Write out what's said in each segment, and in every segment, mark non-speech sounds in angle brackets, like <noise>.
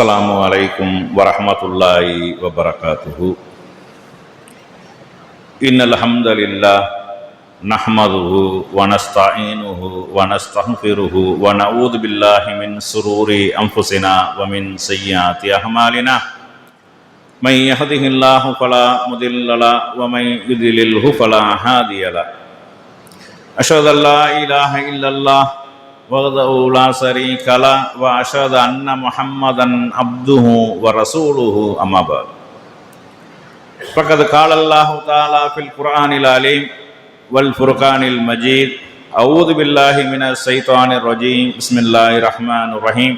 عليكم ورحمة الله وبركاته إن الحمد لله نحمده ونستعينه ونستغفره ونعوذ بالله من سرور أنفسنا ومن سيئات أعمالنا من يهده الله فلا مضل له ومن يضلله فلا هادي له أشهد أن لا إله إلا الله وحده لا شريك له وأشهد أن محمدا عبده ورسوله. أما بعد. فقد قال الله تعالى في القرآن العليم والفرقان المجيد أعوذ بالله من الشيطان الرجيم. بسم الله الرحمن الرحيم.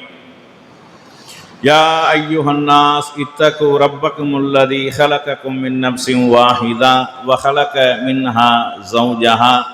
يا أيها الناس اتقوا ربكم الذي خلقكم من نفس واحدة وخلق منها زوجها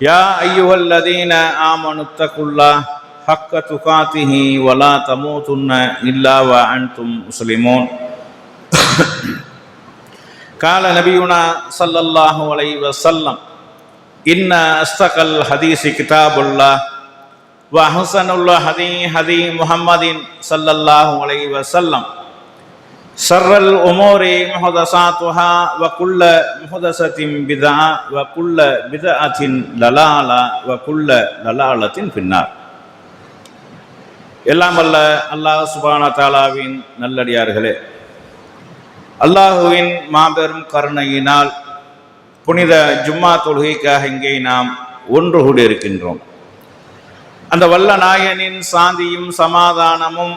يا أيها الذين آمنوا اتقوا الله حق تقاته ولا تموتن إلا وأنتم مسلمون قال نبينا صلى الله عليه وسلم إن أصدق الحديث كتاب الله وأحسن الهدي هدي محمد صلى الله عليه وسلم شر الأمور محدثاتها وكل محدثة بدعة وكل بدعة ضلالة وكل ضلالة في النار எல்லாம் அல்ல அல்லாஹ் சுபான தாலாவின் நல்லடியார்களே அல்லாஹுவின் மாபெரும் கருணையினால் புனித ஜும்மா தொழுகைக்காக இங்கே நாம் ஒன்று கூடியிருக்கின்றோம் அந்த வல்ல நாயனின் சாந்தியும் சமாதானமும்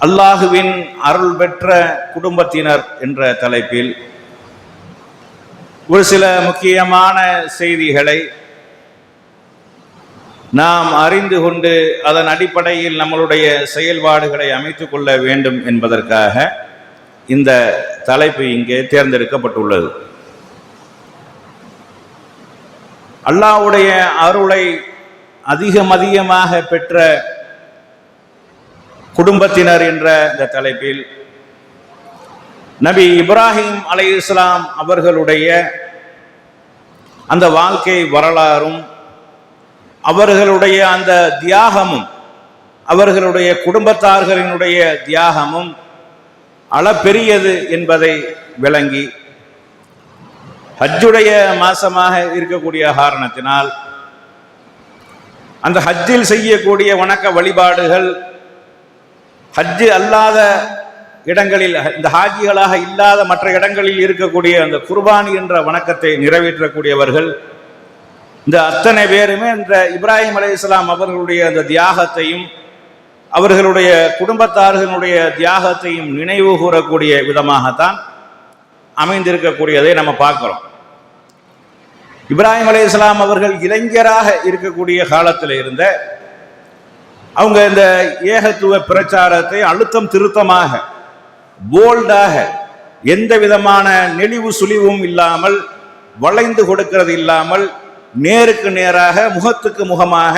அல்லாஹுவின் அருள் பெற்ற குடும்பத்தினர் என்ற தலைப்பில் ஒரு சில முக்கியமான செய்திகளை நாம் அறிந்து கொண்டு அதன் அடிப்படையில் நம்மளுடைய செயல்பாடுகளை அமைத்துக் கொள்ள வேண்டும் என்பதற்காக இந்த தலைப்பு இங்கே தேர்ந்தெடுக்கப்பட்டுள்ளது. அல்லாவுடைய அருளை அதிகம் அதிகமாக பெற்ற குடும்பத்தினர் என்ற இந்த தலைப்பில் நபி இப்ராஹிம் அலை இஸ்லாம் அவர்களுடைய அந்த வாழ்க்கை வரலாறும் அவர்களுடைய அந்த தியாகமும் அவர்களுடைய குடும்பத்தார்களினுடைய தியாகமும் அளப்பெரியது என்பதை விளங்கி ஹஜ்ஜுடைய மாசமாக இருக்கக்கூடிய காரணத்தினால் அந்த ஹஜ்ஜில் செய்யக்கூடிய வணக்க வழிபாடுகள் ஹஜ்ஜு அல்லாத இடங்களில் இந்த ஹாஜிகளாக இல்லாத மற்ற இடங்களில் இருக்கக்கூடிய அந்த குர்பானி என்ற வணக்கத்தை நிறைவேற்றக்கூடியவர்கள் இந்த அத்தனை பேருமே இந்த இப்ராஹிம் அலி இஸ்லாம் அவர்களுடைய அந்த தியாகத்தையும் அவர்களுடைய குடும்பத்தார்களுடைய தியாகத்தையும் நினைவு கூறக்கூடிய விதமாகத்தான் அமைந்திருக்கக்கூடியதை நம்ம பார்க்கிறோம். இப்ராஹிம் அலி இஸ்லாம் அவர்கள் இளைஞராக இருக்கக்கூடிய காலத்தில் இருந்த அவங்க இந்த ஏகத்துவ பிரச்சாரத்தை அழுத்தம் திருத்தமாக போல்டாக எந்த விதமான நெளிவு சுழிவும் இல்லாமல் வளைந்து கொடுக்கிறது இல்லாமல் நேருக்கு நேராக முகத்துக்கு முகமாக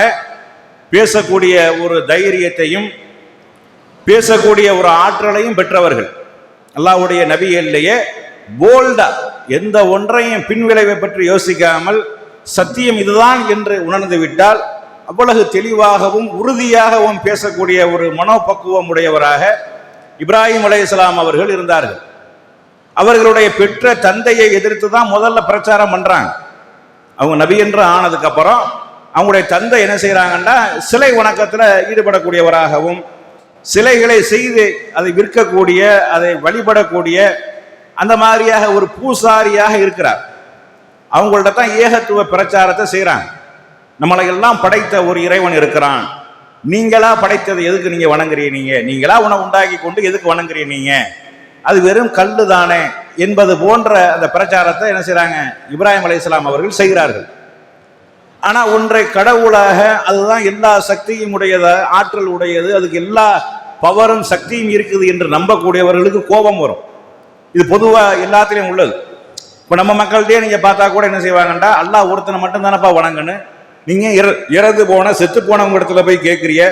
பேசக்கூடிய ஒரு தைரியத்தையும் பேசக்கூடிய ஒரு ஆற்றலையும் பெற்றவர்கள். அல்லாவுடைய நபியல்லையே போல்டா எந்த ஒன்றையும் பின்விளைவை பற்றி யோசிக்காமல் சத்தியம் இதுதான் என்று உணர்ந்து விட்டால் அவ்வளவு தெளிவாகவும் உறுதியாகவும் பேசக்கூடிய ஒரு மனோபக்குவம் உடையவராக இப்ராஹிம் அலை இஸ்லாம் அவர்கள் இருந்தார்கள். அவர்களுடைய பெற்ற தந்தையை எதிர்த்து தான் முதல்ல பிரச்சாரம் பண்றாங்க. அவங்க நபி என்று ஆனதுக்கு அப்புறம் அவங்களுடைய தந்தை என்ன செய்யறாங்கன்னா சிலை வணக்கத்தில் ஈடுபடக்கூடியவராகவும் சிலைகளை செய்து அதை விற்கக்கூடிய அதை வழிபடக்கூடிய அந்த மாதிரியாக ஒரு பூசாரியாக இருக்கிறார். அவங்கள்ட்ட தான் ஏகத்துவ பிரச்சாரத்தை செய்கிறாங்க நம்மளை எல்லாம் படைத்த ஒரு இறைவன் இருக்கிறான். நீங்களா படைத்தது எதுக்கு நீங்க வணங்குறீங்க நீங்களா உணவு உண்டாக்கி கொண்டு எதுக்கு வணங்குறீங்க அது வெறும் கல்லு தானே என்பது போன்ற அந்த பிரச்சாரத்தை என்ன செய்கிறாங்க இப்ராஹிம் அலைஹிஸ்ஸலாம் அவர்கள் செய்கிறார்கள். ஆனா ஒன்றை கடவுளாக அதுதான் எல்லா சக்தியும் உடையது? ஆற்றல் உடையது. அதுக்கு எல்லா பவரும் சக்தியும் இருக்குது என்று நம்பக்கூடியவர்களுக்கு கோபம் வரும். இது பொதுவா எல்லாத்துலேயும் உள்ளது. இப்போ நம்ம மக்கள்கிட்டயே நீங்க பார்த்தா கூட என்ன செய்வாங்கண்டா? அல்லாஹ் ஒருத்தனை மட்டும் தானப்பா வணங்கணும். நீங்க இற- இறந்து போன செத்து போனவங்க இடத்துல போய் கேட்குறிய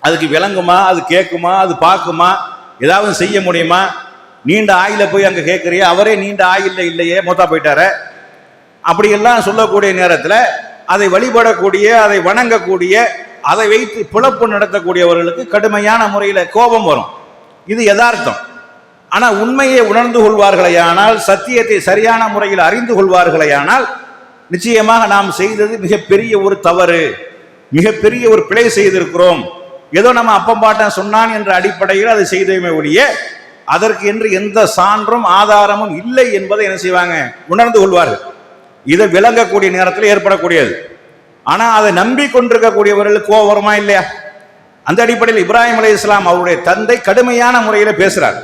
அதுக்கு விளங்குமா? அது கேட்குமா அது பார்க்குமா? ஏதாவது செய்ய முடியுமா? நீண்ட ஆயில போய் அங்க கேட்குறிய அவரே நீண்ட ஆயில்ல இல்லையே மூத்தா போயிட்டாரே. அப்படியெல்லாம் சொல்லக்கூடிய நேரத்தில் அதை வழிபடக்கூடிய அதை வணங்கக்கூடிய அதை வைத்து பிழப்பு நடத்தக்கூடியவர்களுக்கு கடுமையான முறையில் கோபம் வரும். இது யதார்த்தம். ஆனால் உண்மையை உணர்ந்து கொள்வார்களேயானால் சத்தியத்தை சரியான முறையில் அறிந்து கொள்வார்களேயானால் நிச்சயமாக நாம் செய்தது மிகப்பெரிய ஒரு தவறு. மிகப்பெரிய ஒரு பிழை செய்திருக்கிறோம். ஏதோ நம்ம அப்பம் பாட்டன் சொன்னான் என்ற அடிப்படையில் அதை செய்தோமே ஒழிய அதற்கு என்று எந்த சான்றும் ஆதாரமும் இல்லை என்பதை என்ன செய்வாங்க? உணர்ந்து கொள்வார்கள். இதை விளங்கக்கூடிய நேரத்தில் ஏற்படக்கூடியது. ஆனால் அதை நம்பி கொண்டிருக்கக்கூடியவர்களுக்கு கோபரமா இல்லையா? அந்த அடிப்படையில் இப்ராஹிம் அலி இஸ்லாம் அவருடைய தந்தை கடுமையான முறையில் பேசுகிறார்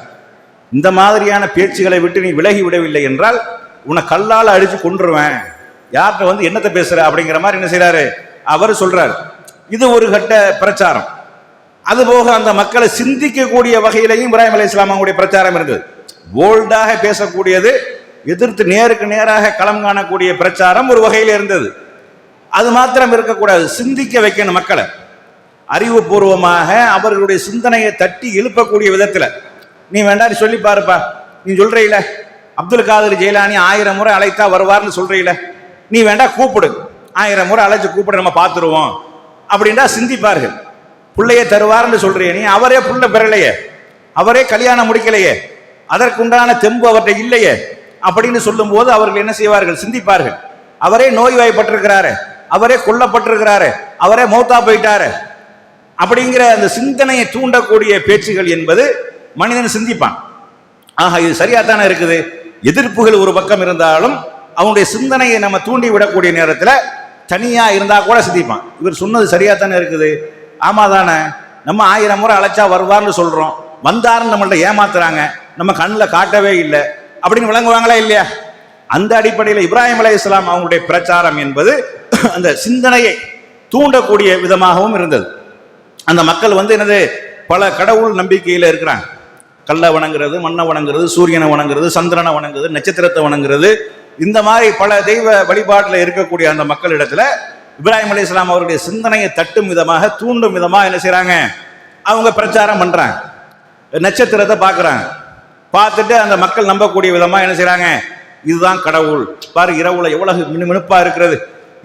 இந்த மாதிரியான பேச்சுகளை விட்டு நீ விலகி விடவில்லை என்றால் உன்னை கல்லால் அடித்து கொண்டுருவேன் யார்கிட்ட வந்து என்னத்தை பேசுற அப்படிங்கிற மாதிரி என்ன செய்யறாரு அவர் சொல்றாரு. இது ஒரு கட்ட பிரச்சாரம். அதுபோக அந்த மக்களை சிந்திக்கக்கூடிய வகையிலையும் இப்ராஹிம் அலி இஸ்லாமாவுடைய பிரச்சாரம் இருந்தது போல்டாக பேசக்கூடியது எதிர்த்து நேருக்கு நேராக களம் காணக்கூடிய பிரச்சாரம் ஒரு வகையில் இருந்தது. அது மாத்திரம் இருக்கக்கூடாது. சிந்திக்க வைக்கணும் மக்களை. அறிவுபூர்வமாக அவர்களுடைய சிந்தனையை தட்டி எழுப்பக்கூடிய விதத்தில். நீ வேண்டாம் நீ சொல்லி பாருப்பா. நீ சொல்றீல. அப்துல் காதர் ஜெயிலானி ஆயிரம் முறை அழைத்தா வருவார்னு சொல்றீல. நீ வேண்டா கூப்பிடு. ஆயிரம் முறை அழைச்சி கூப்பிடு நம்ம பார்த்துருவோம். அப்படின்டா சிந்திப்பார்கள். பிள்ளைய தருவார்னு சொல்றிய நீ அவரே புள்ள பெறலையே. அவரே கல்யாணம் முடிக்கலையே. அதற்குண்டான தெம்பு அவர்கிட்ட இல்லையே. அப்படின்னு சொல்லும்போது அவர்கள் என்ன செய்வார்கள்? சிந்திப்பார்கள். அவரே நோய்வாய்ப்பட்டிருக்கிறாரு. அவரே கொல்லப்பட்டிருக்கிறாரு. அவரே மௌத்தா போயிட்டாரு. அப்படிங்கிற அந்த சிந்தனையை தூண்டக்கூடிய பேச்சுகள் என்பது மனிதன் சிந்திப்பான். ஆஹா இது சரியா தானே இருக்குது? எதிர்ப்புகள் ஒரு பக்கம் இருந்தாலும் அவனுடைய சிந்தனையை நம்ம தூண்டி விடக்கூடிய நேரத்தில் தனியாக இருந்தால் கூட சிந்திப்பான். இவர் சொன்னது சரியாக தானே இருக்குது? ஆமா தானே. நம்ம ஆயிரம் முறை அழைச்சா வருவார்னு சொல்கிறோம் வந்தாருன்னு நம்மள்ட்ட ஏமாத்துறாங்க. நம்ம கண்ணில் காட்டவே இல்லை. அப்படின்னு விளங்குவாங்களா இல்லையா? அந்த அடிப்படையில் இப்ராஹிம் அலை இஸ்லாம் அவங்களுடைய பிரச்சாரம் என்பது <clears throat> அந்த சிந்தனையை தூண்டக்கூடிய விதமாகவும் இருந்தது. அந்த மக்கள் வந்து என்னது? பல கடவுள் நம்பிக்கையில் இருக்கிறாங்க. கல்லை வணங்குறது மண்ணை வணங்குறது சூரியனை வணங்குறது சந்திரனை வணங்குறது நட்சத்திரத்தை வணங்குறது இந்த மாதிரி பல தெய்வ வழிபாட்டில் இருக்கக்கூடிய அந்த மக்களிடத்துல இப்ராஹிம் அலி இஸ்லாம் அவருடைய சிந்தனையை தட்டும் விதமாக தூண்டும் விதமாக என்ன செய்கிறாங்க அவங்க பிரச்சாரம் பண்றாங்க. நட்சத்திரத்தை பார்க்குறாங்க. பார்த்துட்டு அந்த மக்கள் நம்பக்கூடிய விதமாக என்ன செய்கிறாங்க இதுதான் கடவுள். பாரு இரவுல எவ்வளவு மினுமினுப்பா இருக்கிறது.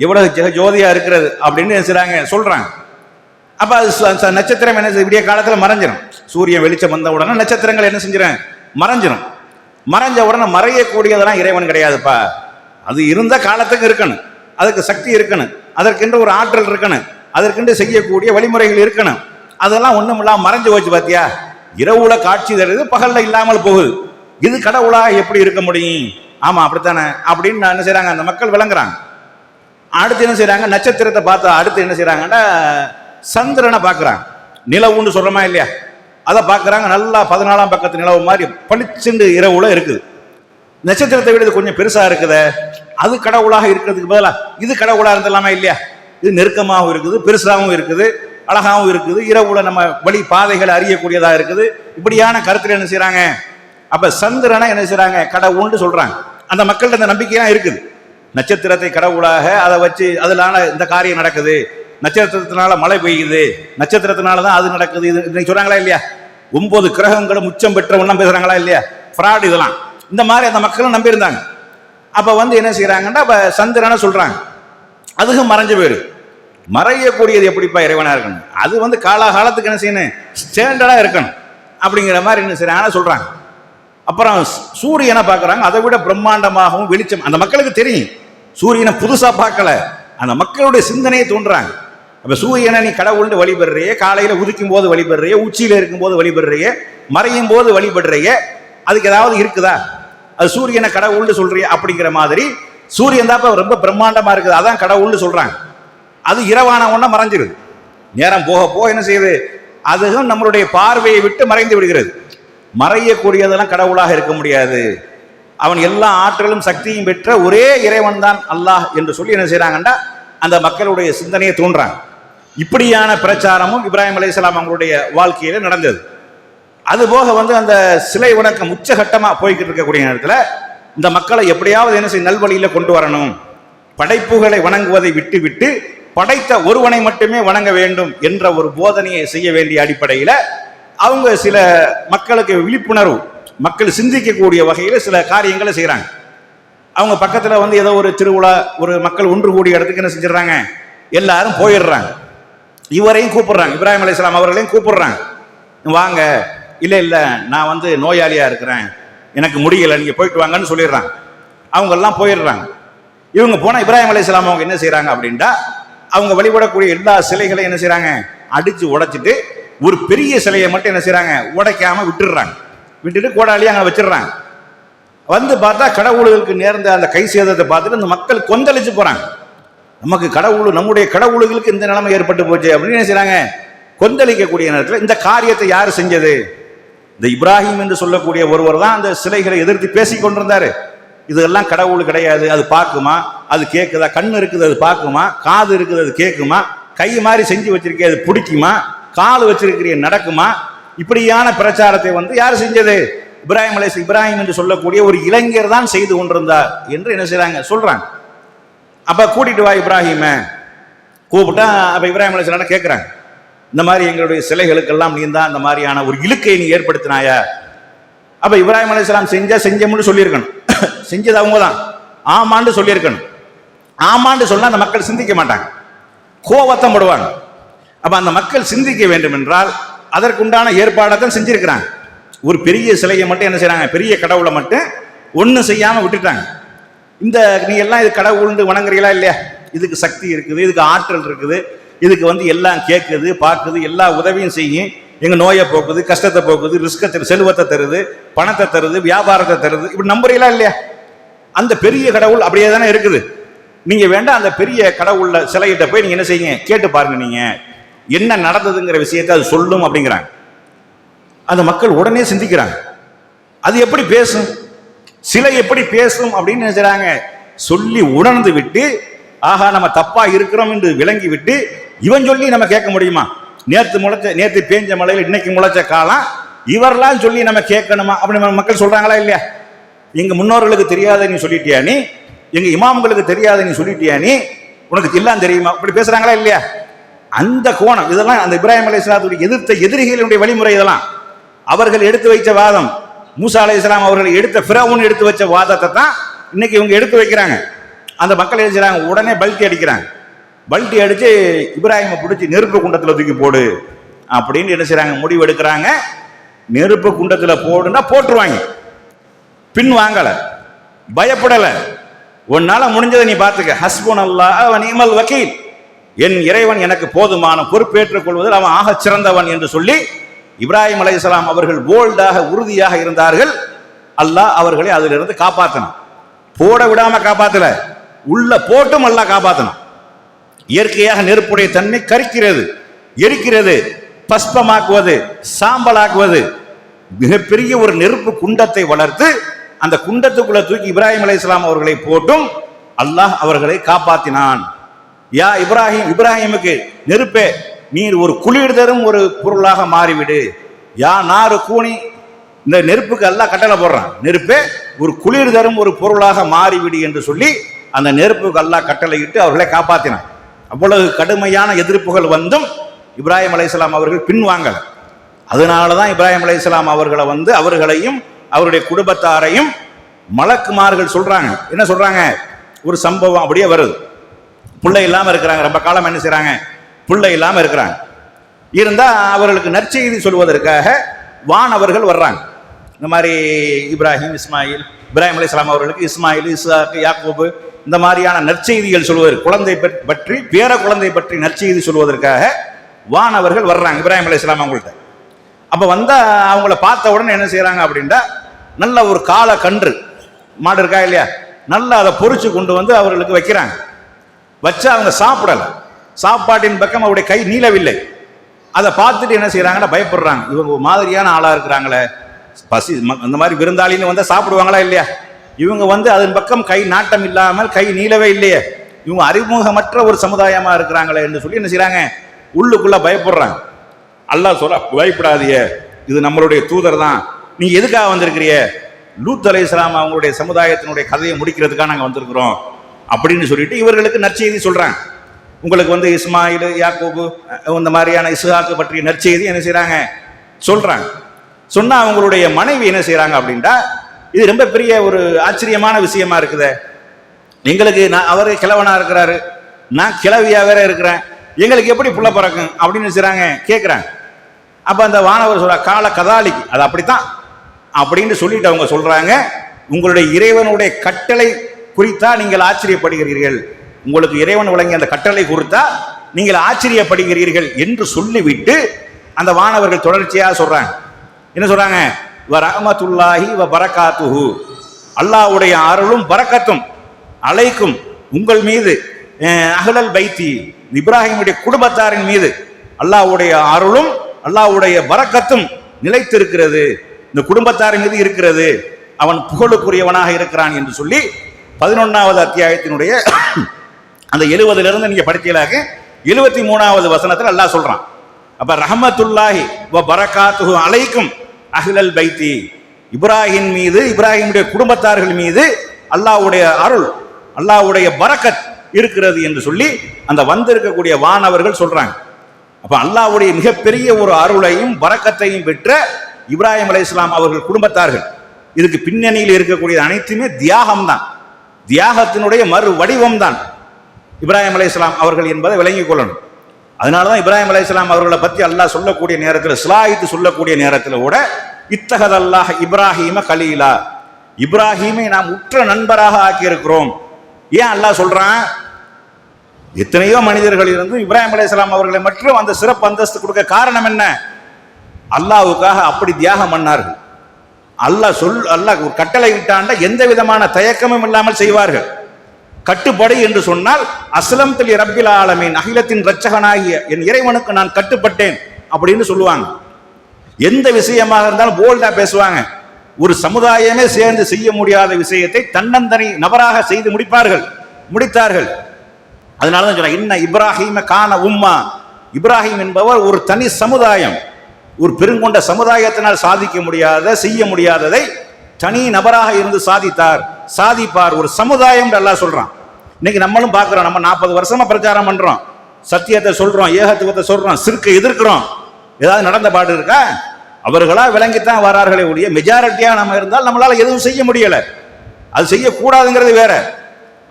எவ்வளவு ஜெக ஜோதியா இருக்கிறது அப்படின்னு என்ன செய்கிறாங்க சொல்றாங்க. அப்ப அது நட்சத்திரம் என்ன செய்ய விடிய காலத்துல மறைஞ்சிடும் சூரியன் வெளிச்சம் வந்த உடனே நட்சத்திரங்கள் என்ன செஞ்சிடும் மறைஞ்சிரும். மறைஞ்ச உடனே மறையக்கூடியதெல்லாம் இறைவன் கிடையாதுப்பா. அது இருந்த காலத்துக்கு இருக்கணும். அதுக்கு சக்தி இருக்கணும். அதற்கென்று ஒரு ஆற்றல் இருக்கணும். அதற்கென்று செய்யக்கூடிய வழிமுறைகள் இருக்கணும். அதெல்லாம் ஒன்றும் இல்லாமல் மறைஞ்சு போச்சு பார்த்தியா இரவுல காட்சி தருது பகலில் இல்லாமல் போகுது. இது கடவுளா எப்படி இருக்க முடியும்? ஆமா அப்படித்தானே? அப்படின்னு நான் என்ன செய்றாங்க? அந்த மக்கள் விளங்குறாங்க. அடுத்து என்ன செய்றாங்க? நட்சத்திரத்தை பார்த்தா அடுத்து என்ன செய்றாங்கன்னா சந்திரனை பார்க்குறாங்க. நிலவுன்னு சொல்கிறோமா இல்லையா? அதை பார்க்குறாங்க நல்லா பதினாலாம் பக்கத்து நிலவு மாதிரி பளிச்சுண்டு இரவுல இருக்குது. நட்சத்திரத்தை விட இது கொஞ்சம் பெருசாக இருக்குதே. அது கடவுளாக இருக்கிறதுக்கு பதிலாக இது கடவுளாக இருந்தலாமா இல்லையா? இது நெருக்கமாகவும் இருக்குது பெருசாகவும் இருக்குது அழகாகவும் இருக்குது. இரவுல நம்ம வழி பாதைகளை அறியக்கூடியதாக இருக்குது. இப்படியான கருத்தில் என்ன செய்கிறாங்க அப்போ சந்திரனை என்ன செய்கிறாங்க கடவுள்னு சொல்கிறாங்க அந்த மக்கள்கிட்ட அந்த நம்பிக்கையெல்லாம் இருக்குது. நட்சத்திரத்தை கடவுளாக அதை வச்சு அதனால இந்த காரியம் நடக்குது. நட்சத்திரத்தினால மழை பெய்யுது. நட்சத்திரத்தினால தான் அது நடக்குது. இது இன்னைக்கு சொல்றாங்களா இல்லையா? ஒன்பது கிரகங்களும் உச்சம் பெற்றவன்லாம் பேசுறாங்களா இல்லையா? ஃப்ராட் இதெல்லாம். இந்த மாதிரி அந்த மக்களும் நம்பியிருந்தாங்க. அப்போ வந்து என்ன செய்யறாங்கன்னா அப்போ சந்திரனை சொல்றாங்க. அதுக்கும் மறைஞ்சு போயிரு மறையக்கூடியது எப்படிப்பா இறைவனாக இருக்கணும்? அது வந்து காலாகாலத்துக்கு என்ன செய்யணும்? ஸ்டாண்டர்டாக இருக்கணும். அப்படிங்கிற மாதிரி என்ன செய்யறாங்க சொல்றாங்க. அப்புறம் சூரியனை பார்க்குறாங்க. அதை விட பிரம்மாண்டமாகவும் வெளிச்சம். அந்த மக்களுக்கு தெரியும். சூரியனை புதுசாக பார்க்கல. அந்த மக்களுடைய சிந்தனையை தோன்றாங்க அப்போ சூரியனை நீ கடவுள்னு வழிபடுறியே காலையில் உதிக்கும் போது வழிபடுறியே உச்சியில இருக்கும்போது வழிபடுறியே மறையும் போது வழிபடுறியே அதுக்கு ஏதாவது இருக்குதா? அது சூரியனை கடவுள்னு சொல்றியே அப்படிங்கிற மாதிரி சூரியன் தான் ரொம்ப பிரம்மாண்டமாக இருக்குது அதான் கடவுள்னு சொல்கிறாங்க அது இரவான ஒன்றை மறைஞ்சிருது. நேரம் போக போக என்ன செய்யுது? அதுவும் நம்மளுடைய பார்வையை விட்டு மறைந்து விடுகிறது. மறையக்கூடியதெல்லாம் கடவுளாக இருக்க முடியாது. அவன் எல்லா ஆற்றலும் சக்தியும் பெற்ற ஒரே இறைவன் தான் அல்லாஹ் என்று சொல்லி என்ன செய்கிறாங்கன்னா அந்த மக்களுடைய சிந்தனையை தூண்டுறாங்க. இப்படியான பிரச்சாரமும் இப்ராஹிம் அலைஹிஸ்ஸலாம் அவங்களுடைய வாழ்க்கையில நடந்தது. அது போக வந்து அந்த சிலை வணக்கம் உச்சகட்டமா போய்கிட்டு இருக்கக்கூடிய நேரத்தில் இந்த மக்களை எப்படியாவது என்ன செய்ய நல்வழியில கொண்டு வரணும். படைப்புகளை வணங்குவதை விட்டுவிட்டு படைத்த ஒருவனை மட்டுமே வணங்க வேண்டும் என்ற ஒரு போதனையை செய்ய வேண்டிய அடிப்படையில் அவங்க சில மக்களுக்கு விழிப்புணர்வு மக்கள் சிந்திக்கக்கூடிய வகையில் சில காரியங்களை செய்கிறாங்க அவங்க பக்கத்தில் வந்து ஏதோ ஒரு திருவிழா ஒரு மக்கள் ஒன்று கூடிய இடத்துக்கு என்ன செஞ்சிடறாங்க? எல்லாரும் போயிடுறாங்க. இவரையும் கூப்பிடுறாங்க. இப்ராஹிம் அலைஹிஸ்ஸலாம் அவர்களையும் கூப்பிடுறாங்க. வாங்க. இல்லை இல்லை நான் வந்து நோயாளியாக இருக்கிறேன். எனக்கு முடியலை நீங்கள் போயிட்டு வாங்கன்னு சொல்லிடுறாங்க. அவங்கெல்லாம் போயிடுறாங்க. இவங்க போனால் இப்ராஹிம் அலைஹிஸ்ஸலாம் அவங்க என்ன செய்கிறாங்க அப்படின்ட்டா அவங்க வழிபடக்கூடிய எல்லா சிலைகளையும் என்ன செய்கிறாங்க அடித்து உடைச்சிட்டு ஒரு பெரிய சிலையை மட்டும் என்ன செய்கிறாங்க உடைக்காமல் விட்டுடுறாங்க. விட்டுட்டு கோடாலியை அங்கே வச்சிடுறாங்க. வந்து பார்த்தா கடவுளுக்கு நேர்ந்த அந்த கை சேதத்தை பார்த்துட்டு இந்த மக்கள் கொந்தளிச்சு போகிறாங்க நமக்கு கடவுள் நம்முடைய கடவுளுகளுக்கு இந்த நிலைமை ஏற்பட்டு போச்சு அப்படின்னு என்ன செய்கிறாங்க கொந்தளிக்கக்கூடிய நேரத்தில் இந்த காரியத்தை யார் செஞ்சது? இந்த இப்ராஹிம் என்று சொல்லக்கூடிய ஒருவர் தான் அந்த சிலைகளை எதிர்த்து பேசி கொண்டிருந்தாரு. இதெல்லாம் கடவுள் கிடையாது அது பார்க்குமா? அது கேட்குதா கண் இருக்குது அது பார்க்குமா? காது இருக்குது அது கேட்குமா கை மாதிரி செஞ்சு வச்சிருக்கே அது பிடிக்குமா? கால் வச்சிருக்கிற நடக்குமா? இப்படியான பிரச்சாரத்தை வந்து யார் செஞ்சது? இப்ராஹிம் அலேஸ் இப்ராஹிம் என்று சொல்லக்கூடிய ஒரு இளைஞர் தான் செய்து கொண்டிருந்தார் என்று என்ன செய்றாங்க? சொல்றாங்க. அப்போ கூட்டிட்டு வா இப்ராஹிம. கூப்பிட்டா அப்போ இப்ராஹிம் அலிஸ்லான கேட்குறாங்க இந்த மாதிரி எங்களுடைய சிலைகளுக்கெல்லாம் நீ தான் இந்த மாதிரியான ஒரு இழுக்கை நீ ஏற்படுத்தினாயா? அப்போ இப்ராஹிம் அலிஸ்லாம் செஞ்சா செஞ்சோம்னு சொல்லியிருக்கணும். <coughs> செஞ்சது அவங்க தான். ஆமாண்டு சொல்லியிருக்கணும். ஆமாண்டு சொன்னால் அந்த மக்கள் சிந்திக்க மாட்டாங்க. கோவத்தம் படுவாங்க. அப்போ அந்த மக்கள் சிந்திக்க வேண்டும் என்றால் அதற்குண்டான ஏற்பாடை தான் செஞ்சிருக்கிறாங்க. ஒரு பெரிய சிலையை மட்டும் என்ன செய்கிறாங்க பெரிய கடவுளை மட்டும் ஒன்றும் செய்யாமல் விட்டுட்டாங்க. இந்த நீ எல்லாம் இது கடவுள்னு வணங்குறீங்களா இல்லையா? இதுக்கு சக்தி இருக்குது இதுக்கு ஆற்றல் இருக்குது. இதுக்கு வந்து எல்லாம் கேட்குது பார்க்குது எல்லா உதவியும் செய்யும் எங்கள் நோயை போக்குது கஷ்டத்தை போக்குது ரிஸ்க்கை தரு செல்வத்தை தருது பணத்தை தருது வியாபாரத்தை தருது. இப்படி நம்புறீங்களா இல்லையா? அந்த பெரிய கடவுள் அப்படியே தானே இருக்குது. நீங்கள் வேண்டாம் அந்த பெரிய கடவுளில் சிலையிட்ட போய் நீங்கள் என்ன செய்யுங்க? கேட்டு பாருங்க நீங்கள் என்ன நடந்ததுங்கிற விஷயத்தை அது சொல்லும் அப்படிங்கிறாங்க. அந்த மக்கள் உடனே சிந்திக்கிறாங்க. அது எப்படி பேசும்? சிலை எப்படி பேசும் அப்படின்னு நினைச்சாங்க சொல்லி உணர்ந்து விட்டு ஆஹா நம்ம தப்பா இருக்கிறோம் என்று விளங்கி விட்டு இவன் சொல்லி நம்ம கேட்க முடியுமா? நேற்று முளைச்ச நேற்று பேஞ்ச மழையில் இன்னைக்கு முளைச்ச காலம் இவரெல்லாம் சொல்லி நம்ம கேட்கணுமா? அப்படின்னு மக்கள் சொல்றாங்களா இல்லையா? எங்க முன்னோர்களுக்கு தெரியாத நீ சொல்லிட்டியா நீ? எங்க இமாம்களுக்கு தெரியாத நீ சொல்லிட்டியா நீ? உனக்கு எல்லாம் தெரியுமா? அப்படி பேசுறாங்களா இல்லையா? அந்த கோணம் இதெல்லாம் அந்த இப்ராஹிம் அலைஹிஸ்ஸலாத்துடைய எதிர்த்த எதிரிகளுடைய வழிமுறை இதெல்லாம். அவர்கள் எடுத்து வைத்த வாதம். மூசா அலைஹிஸ்ஸலாம் அவர்கள் எடுத்த ஃபிரவுன் எடுத்து வச்ச வாதத்தை தான் இன்னைக்கு இவங்க எடுத்து வைக்கிறாங்க. அந்த மக்கள் என்ன செய்கிறாங்க உடனே பல்ட்டி அடிக்கிறாங்க. பல்ட்டி அடித்து இப்ராஹிமை பிடிச்சி நெருப்பு குண்டத்தில் தூக்கி போடு அப்படின்னு என்ன செய்கிறாங்க முடிவு எடுக்கிறாங்க. நெருப்பு குண்டத்தில் போடுன்னா போட்டுருவாங்க. பின் வாங்கலை. பயப்படலை. உன்னால முடிஞ்சதை நீ பார்த்துக்க ஹஸ்பன் அல்லா அவன் வக்கீல். என் இறைவன் எனக்கு போதுமான பொறுப்பேற்றுக் கொள்வதில் அவன் ஆகச் சிறந்தவன் என்று சொல்லி இப்ராஹிம் அலைஹிஸ்ஸலாம் அவர்கள் போல்டாக உறுதியாக இருந்தார்கள். அல்லாஹ் அவர்களை அதிலிருந்து காப்பாற்றணும் போட விடாம காப்பாத்தல. உள்ள போட்டும் அல்லாஹ் காப்பாற்றணும் இயற்கையாக நெருப்புடைய தன்மை கரிக்கிறது எரிக்கிறது பஸ்பமாக்குவது சாம்பலாக்குவது. மிகப்பெரிய ஒரு நெருப்பு குண்டத்தை வளர்த்து அந்த குண்டத்துக்குள்ள தூக்கி இப்ராஹிம் அலைஹிஸ்ஸலாம் அவர்களை போட்டும் அல்லாஹ் அவர்களை காப்பாற்றினான் யா இப்ராஹிம் இப்ராஹிமுக்கு நெருப்பே நீர் ஒரு குளிர் தரும் ஒரு பொருளாக மாறிவிடு. யா நாறு கூனி இந்த நெருப்புக்கு எல்லாம் கட்டளை போடுறான். நெருப்பே ஒரு குளிர் தரும் ஒரு பொருளாக மாறிவிடு என்று சொல்லி அந்த நெருப்புக்கு எல்லாம் கட்டளையிட்டு அவர்களை காப்பாத்தினான். அவ்வளவு கடுமையான எதிர்ப்புகள் வந்தும் இப்ராஹிம் அலைஹிஸ்ஸலாம் அவர்கள் பின்வாங்கல. அதனால தான் இப்ராஹிம் அலைஹிஸ்ஸலாம் அவர்களை வந்து அவர்களையும் அவருடைய குடும்பத்தாரையும் மலக்குமார்கள் சொல்றாங்க. என்ன சொல்றாங்க? ஒரு சம்பவம் அப்படியே வருது. பிள்ளை இல்லாமல் இருக்கிறாங்க. ரொம்ப காலம் என்ன செய்கிறாங்க பிள்ளை இல்லாமல் இருக்கிறாங்க. இருந்தால் அவர்களுக்கு நற்செய்தி சொல்வதற்காக வானவர்கள் வர்றாங்க. இந்த மாதிரி இப்ராஹிம் இஸ்மாயில் இப்ராஹிம் அலைஹிஸ்ஸலாம் அவர்களுக்கு இஸ்மாயில் இஸ்ஹாக்கு யாக்கூபு இந்த மாதிரியான நற்செய்திகள் சொல்வதற்கு குழந்தை பற்றி பேர குழந்தை பற்றி நற்செய்தி சொல்வதற்காக வானவர்கள் வர்றாங்க இப்ராஹிம் அலைஹிஸ்ஸலாம் அவங்கள்ட்ட. அப்போ வந்தால் அவங்கள பார்த்த உடனே என்ன செய்கிறாங்க அப்படின்னா நல்ல ஒரு கால கன்று மாடு இருக்கா இல்லையா? நல்லா அதை பொறிச்சு கொண்டு வந்து அவர்களுக்கு வைக்கிறாங்க. வச்சு அவங்க சாப்பிடலை. சாப்பாட்டின் பக்கம் அவருடைய கை நீளவில்லை. அதை பார்த்துட்டு என்ன செய்கிறாங்கன்னா பயப்படுறாங்க. இவங்க ஒரு மாதிரியான ஆளாக இருக்கிறாங்களே. பசி ம- அந்த மாதிரி விருந்தாளின்னு வந்தால் சாப்பிடுவாங்களா இல்லையா? இவங்க வந்து அதன் பக்கம் கை நாட்டம் இல்லாமல் கை நீளவே இல்லையே. இவங்க அறிமுகமற்ற ஒரு சமுதாயமாக இருக்கிறாங்களே என்று சொல்லி என்ன செய்கிறாங்க உள்ளுக்குள்ளே பயப்படுறாங்க. அல்லாஹ் சொல்ல பயப்படாதியே இது நம்மளுடைய தூதர் தான். நீ எதுக்காக வந்திருக்கிறிய லூத் அலைஹிஸ்ஸலாம் அவங்களுடைய சமுதாயத்தினுடைய கதையை முடிக்கிறதுக்காக நாங்கள் வந்திருக்கிறோம். அப்படின்னு சொல்லிட்டு இவர்களுக்கு நற்செய்தி சொல்கிறாங்க உங்களுக்கு வந்து இஸ்மாயில் யாக்கோபு இந்த மாதிரியான இஸ்ஹாக்கு பற்றிய நற்செய்தி என்ன செய்கிறாங்க சொல்கிறாங்க சொன்னால் அவங்களுடைய மனைவி என்ன செய்கிறாங்க அப்படின்ட்டா இது ரொம்ப பெரிய ஒரு ஆச்சரியமான விஷயமா இருக்குதே. எங்களுக்கு நான் அவர் கிழவனாக இருக்கிறாரு. நான் கிழவியாக வேற இருக்கிறேன். எங்களுக்கு எப்படி புள்ள பிறக்கும் அப்படின்னு செய்கிறாங்க கேட்குறாங்க அப்போ அந்த வானவர் சொல்ற கால கதாலிக்கு. அது அப்படித்தான். அப்படின்னு சொல்லிட்டு அவங்க சொல்றாங்க. உங்களுடைய இறைவனுடைய கட்டளை குறித்தா நீங்கள் ஆச்சரியப்படுகிறீர்கள். உங்களுக்கு இறைவன் வழங்கிய அந்த கட்டளை கொடுத்தா நீங்கள் ஆச்சரியப்படுகிறீர்கள் என்று சொல்லிவிட்டு அந்த வானவர்கள் தொடர்ச்சியாக சொல்கிறாங்க என்ன சொல்கிறாங்க வ ரஹமத்துல்லாஹி வ பரக்காத்துஹு அல்லாஹ்வுடைய அருளும் பரக்கத்தும் அலைக்கும் உங்கள் மீது அகலல் பைத்தி இப்ராஹிமுடைய குடும்பத்தாரின் மீது அல்லாஹ்வுடைய அருளும் அல்லாஹ்வுடைய பறக்கத்தும் நிலைத்திருக்கிறது. இந்த குடும்பத்தாரின் மீது இருக்கிறது. அவன் புகழுக்குரியவனாக இருக்கிறான் என்று சொல்லி பதினொன்றாவது அத்தியாயத்தினுடைய அந்த எழுபதுலேருந்து நீங்கள் நீங்க படித்தீங்களாக எழுபத்தி மூணாவது வசனத்தில் அல்லாஹ் சொல்கிறான் அப்போ ரஹமத்துல்லாஹி வ அலைக்கும் அஹ்லல் பைத்தி. இப்ராஹிம் மீது இப்ராஹிமுடைய குடும்பத்தார்கள் மீது அல்லாஹ்வுடைய அருள் அல்லாவுடைய பரக்கத் இருக்கிறது என்று சொல்லி அந்த வந்திருக்கக்கூடிய வானவர்கள் சொல்றாங்க. அப்போ அல்லாஹ்வுடைய மிகப்பெரிய ஒரு அருளையும் பரக்கத்தையும் பெற்ற இப்ராஹிம் இஸ்லாம் அவர்கள் குடும்பத்தார்கள். இதுக்கு பின்னணியில் இருக்கக்கூடிய அனைத்துமே தியாகம் தான் தியாகத்தினுடைய மறு வடிவம் இப்ராஹிம் அலி இஸ்லாம் அவர்கள் என்பதை விளங்கிக் கொள்ளணும். அதனால தான் இப்ராஹிம் அலைஹிஸ்ஸலாம் அவர்களை பற்றி அல்லாஹ் சொல்லக்கூடிய நேரத்தில் சிலாயித்து சொல்லக்கூடிய நேரத்தில் கூட இத்தகதல்லாஹ் இப்ராஹிம கலீலா. இப்ராஹிமை நாம் உற்ற நண்பராக ஆக்கியிருக்கிறோம். ஏன் அல்லாஹ் சொல்றான்? எத்தனையோ மனிதர்கள் இருந்தும் இப்ராஹிம் அலைஹிஸ்ஸலாம் அவர்களை மட்டும் அந்த சிறப்பு அந்தஸ்து கொடுக்க காரணம் என்ன? அல்லாஹ்வுக்காக அப்படி தியாகம் பண்ணார்கள். அல்லாஹ் சொல் அல்லாஹ் ஒரு கட்டளை விட்டாண்ட எந்த விதமான தயக்கமும் இல்லாமல் செய்வார்கள். கட்டுப்படை என்று சொன்னால் அஸ்லம் தலி ரப்பில் ஆலமீன் அகிலத்தின் இரட்சகனாகிய என் இறைவனுக்கு நான் கட்டுப்பட்டேன் அப்படின்னு சொல்லுவாங்க. எந்த விஷயமாக இருந்தாலும் போல்டா பேசுவாங்க. ஒரு சமுதாயமே சேர்ந்து செய்ய முடியாத விஷயத்தை தன்னந்தனி நபராக செய்து முடிப்பார்கள். முடித்தார்கள். அதனால தான் சொல்றேன் இன்ன இப்ராஹிம கான உம்மா. இப்ராஹிம் என்பவர் ஒரு தனி சமுதாயம். ஒரு பெருங்கொண்ட சமுதாயத்தினால் சாதிக்க முடியாத செய்ய முடியாததை தனி நபராக இருந்து சாதித்தார். சாதிப்பார் ஒரு சமுதாயம் எல்லாம் சொல்கிறான் இன்னைக்கு நம்மளும் பார்க்குறோம் நம்ம நாற்பது வருஷமாக பிரச்சாரம் பண்ணுறோம் சத்தியத்தை சொல்கிறோம் ஏகத்துவத்தை சொல்கிறோம் சிறுக்கை எதிர்க்கிறோம். ஏதாவது நடந்த பாடு இருக்கா? அவர்களாக விளங்கித்தான் வரார்களே ஒழிய மெஜாரிட்டியாக நம்ம இருந்தால் நம்மளால் எதுவும் செய்ய முடியலை. அது செய்யக்கூடாதுங்கிறது வேற.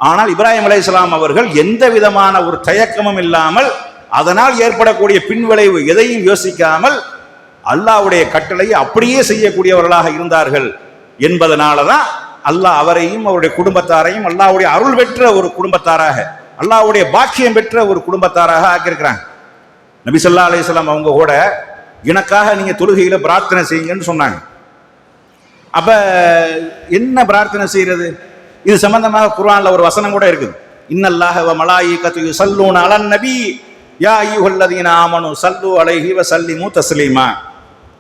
ஆனால் இப்ராஹிம் அலைஹிஸ்ஸலாம் அவர்கள் எந்த விதமான ஒரு தயக்கமும் இல்லாமல் அதனால் ஏற்படக்கூடிய பின்விளைவு எதையும் யோசிக்காமல் அல்லாஹ்வுடைய கட்டளையை அப்படியே செய்யக்கூடியவர்களாக இருந்தார்கள் என்பதனால தான் அல்லாஹ் அவரையும் அவருடைய குடும்பத்தாரையும் அல்லாஹ்வுடைய அருள் பெற்ற ஒரு குடும்பத்தாராக அல்லாஹ்வுடைய பாக்கியம் பெற்ற ஒரு குடும்பத்தாராக ஆக்கியிருக்கிறாங்க. நபி சொல்லா அலையம் அவங்க கூட எனக்காக நீங்கள் தொழுகையில் பிரார்த்தனை செய்யுங்கன்னு சொன்னாங்க. அப்போ என்ன பிரார்த்தனை செய்கிறது இது சம்பந்தமாக குர்ஆன்ல ஒரு வசனம் கூட இருக்குது. இன்னல்லாஹ வ மலாயிகத்து சல்லூன் அலன் நபி. யா அய்யுஹல்லதீன ஆமனு சல்லு அலைஹி வ சல்லிமு தஸ்லீமா.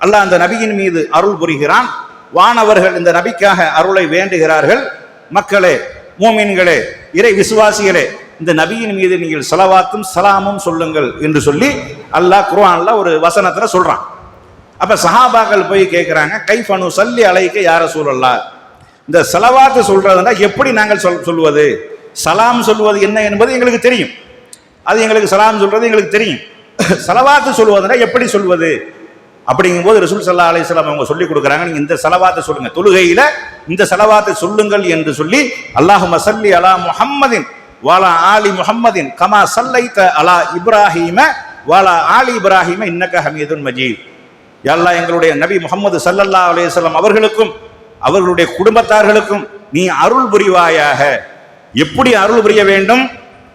அல்லாஹ் அந்த நபியின் மீது அருள் புரிகிறான். வானவர்கள் இந்த நபிக்காக அருளை வேண்டுகிறார்கள். மக்களே மூமின்களே இறை விசுவாசிகளே இந்த நபியின் மீது நீங்கள் செலவாத்தும் சலாமும் சொல்லுங்கள் என்று சொல்லி அல்லாஹ் குர்ஆன்ல ஒரு வசனத்துல சொல்றான். அப்ப சஹாபாக்கள் போய் கேட்கிறாங்க கைஃபனு சல்லி அலைக்க யார சூழல்லா இந்த செலவாத்து சொல்றதுன்னா எப்படி நாங்கள் சொல் சொல்வது? சலாம் சொல்வது என்ன என்பது எங்களுக்கு தெரியும். அது எங்களுக்கு சலாம் சொல்றது எங்களுக்கு தெரியும். செலவாத்து சொல்வதுன்னா எப்படி சொல்வது? அப்படிங்கும்போது ரசூல் சல்லா அலிஸ்லாம் அவங்க சொல்லி கொடுக்குறாங்க. நீங்க இந்த செலவாத்தை சொல்லுங்க. தொழுகையில இந்த செலவாத்தை சொல்லுங்கள் என்று சொல்லி அல்லாஹு மசல்லி அலா முஹம்மதின் வாலா ஆலி முஹம்மதின் கமா சல்லைத்த அலா இப்ராஹிம வாலா ஆலி இப்ராஹிம இன்னக்க ஹமீதுன் மஜீத். யல்லா எங்களுடைய நபி முகமது சல்லல்லா அலையம் அவர்களுக்கும் அவர்களுடைய குடும்பத்தார்களுக்கும் நீ அருள் புரிவாயாக. எப்படி அருள் புரிய வேண்டும்?